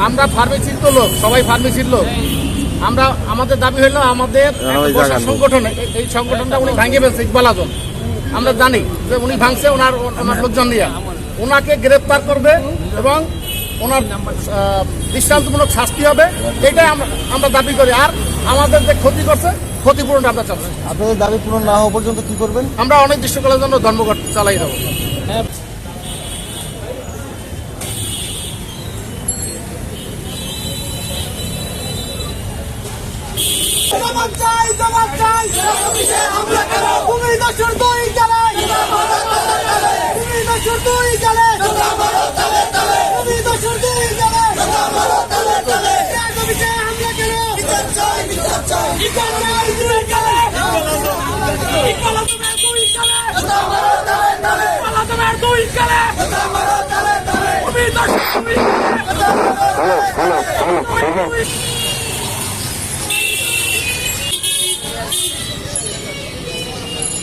আমরা ফার্মেসির তো লোক সবাই ফার্মেসির লোক। আমরা আমাদের দাবি হলো আমাদের। সংগঠন এই- সংগঠনটা উনি ভাঙে ফেলছে ইকবাল আজম। আমরা জানি যে উনি ভাঙছে ওনার ওনার লোকজন নিয়ে। ওনাকে গ্রেপ্তার করবে এবং ওনার দৃষ্টান্তমূলক শাস্তি হবে এটাই আমরা আমরা দাবি করি। আর আমাদের যে ক্ষতি করছে ক্ষতিপূরণ আমরা চাচ্ছি। আপনাদের দাবি পূরণ না হওয়া পর্যন্ত কি করবেন? আমরা অনেক অনির্দিষ্টকালের জন্য ধর্মঘট চালাই দেবো। জবাব চাই জবাব চাই। তুমি দশর দুই জ্বালাই তুমি দশর দুই জ্বালাই তুমি দশর দুই জমিতে হামলা কেন বিচার চাই বিচার চাই বিচার চাই দুই জ্বালাই ইকবাল তোমার দুই জ্বালাই ইকবাল তোমার দুই জ্বালাই তুমি দশর দুই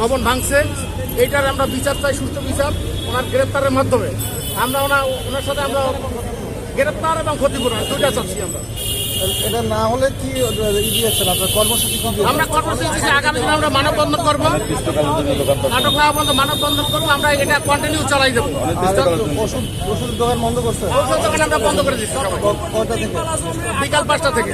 ভবন ভাঙছে। এইটার আমরা বিচার চাই সুস্থ বিচার, ওনার গ্রেপ্তারের মাধ্যমে। আমরা ওনার ওনার সাথে আমরা গ্রেপ্তার এবং ক্ষতিপূরণ, দুইটা চাচ্ছি আমরা। এটা না হলে কি দিয়েছেন আপনার কর্মসূচি আমরা কর্মসূচি আগামী দিনে আমরা মানববন্ধন করব। নাটক না বন্ধ মানববন্ধন করব আমরা এটা কন্টিনিউ চালাই দেবো। আর ওষুধ ওষুধ দোকান বন্ধ করছে? দোকান আমরা বন্ধ করে দিচ্ছি। কয়টা থেকে? বিকাল পাঁচটা থেকে।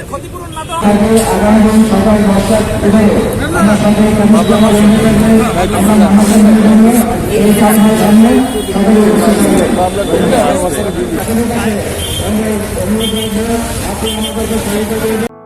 对他们说这是谁的对手